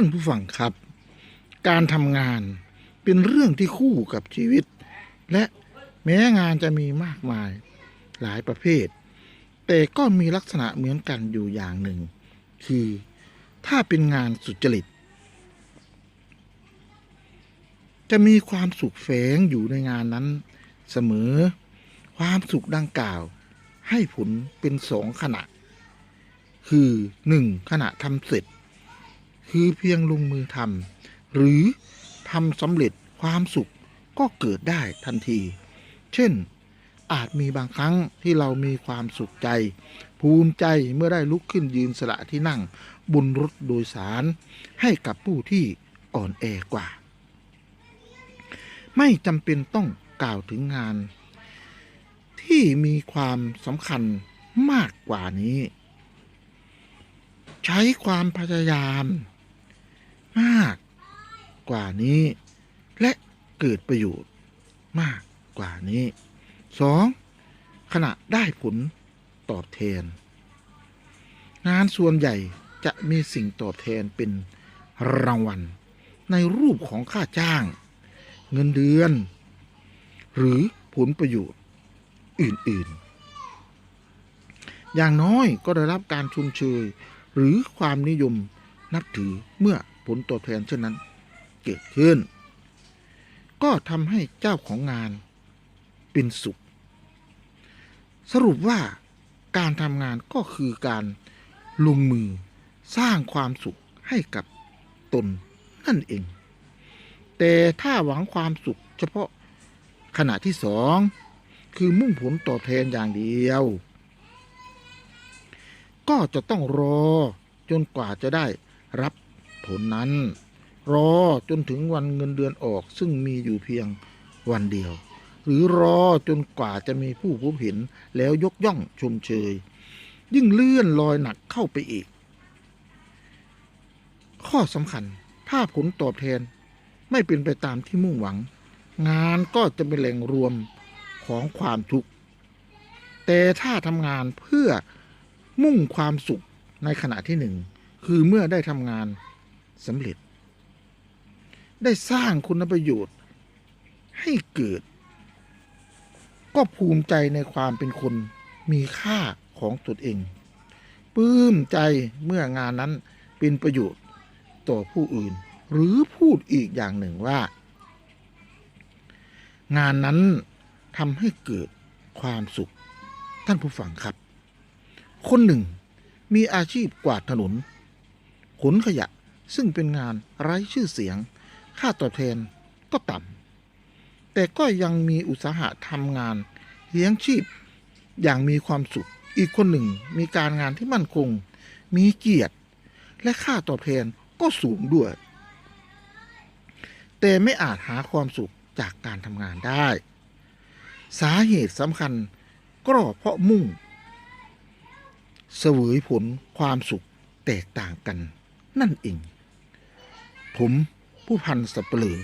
านผู้ฟังครับ การทำงานเป็นเรื่องที่คู่กับชีวิต และแม้งานจะมีมากมายหลายประเภท แต่ก็มีลักษณะเหมือนกันอยู่อย่างหนึ่ง คือถ้าเป็นงานสุจริต จะมีความสุขแฝงอยู่ในงานนั้นเสมอ ความสุขดังกล่าว ให้ผลเป็นสองขณะ คือหนึ่งขณะทำเสร็จ คือเพียงลงมือทำหรือทำสำเร็จความสุขก็เกิดได้ทันที เช่น อาจมีบางครั้งที่เรามีความสุขใจ ภูมิใจเมื่อได้ลุกขึ้นยืนสละที่นั่งบนรถโดยสาร ให้กับผู้ที่อ่อนแอกว่า ไม่จำเป็นต้องกล่าวถึงงาน ที่มีความสำคัญมากกว่านี้ ใช้ความพยายาม มากกว่านี้ และเกิดประโยชน์มากกว่านี้ 2. ขณะได้ผลตอบแทน งานส่วนใหญ่จะมีสิ่งตอบแทนเป็นรางวัล ในรูปของค่าจ้าง เงินเดือน หรือผลประโยชน์อื่นๆ อย่างน้อยก็ได้รับการชมเชยหรือความนิยมนับถือเมื่อ ลตอบแทนเช่นนั้น เกิดขึ้น ก็ทำให้เจ้าของงานเป็นสุข สรุปว่าการทำงานก็คือการลงมือสร้างความสุขให้กับตนนั่นเอง แต่ถ้าหวังความสุขเฉพาะขณะที่สองคือมุ่งผลตอบแทนอย่างเดียว ก็จะต้องรอจนกว่าจะได้รับ ผลนั้น รอจนถึงวันเงินเดือนออกซึ่งมีอยู่เพียงวันเดียว หรือรอจนกว่าจะมีผู้พบเห็นแล้วยกย่องชมเชย ยิ่งเลื่อนลอยหนักเข้าไปอีก ข้อสำคัญถ้าผลตอบแทนไม่เป็นไปตามที่มุ่งหวัง งานก็จะเป็นแหล่งรวมของความทุกข์แต่ถ้าทำงานเพื่อมุ่งความสุขในขณะที่หนึ่ง คือเมื่อได้ทำงาน สำเร็จ ได้สร้างคุณประโยชน์ให้เกิด ก็ภูมิใจในความเป็นคนมีค่าของตนเองปลื้มใจเมื่องานนั้นเป็นประโยชน์ต่อผู้อื่น หรือพูดอีกอย่างหนึ่งว่า งานนั้นทำให้เกิดความสุข ท่านผู้ฟังครับ คนหนึ่งมีอาชีพกวาดถนน ขนขยะ ซึ่งเป็นงานไร้ชื่อเสียง ค่าตอบแทนก็ต่ำแต่ก็ยังมีอุตสาหะทำงานเลี้ยงชีพอย่างมีความสุข อีกคนหนึ่งมีการงานที่มั่นคง มีเกียรติ และค่าตอบแทนก็สูงด้วย แต่ไม่อาจหาความสุขจากการทำงานได้ สาเหตุสำคัญก็เพราะมุ่ง เสวยผลความสุขแตกต่างกันนั่นเอง ผมผู้พันสับเปลือ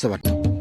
สวัสดี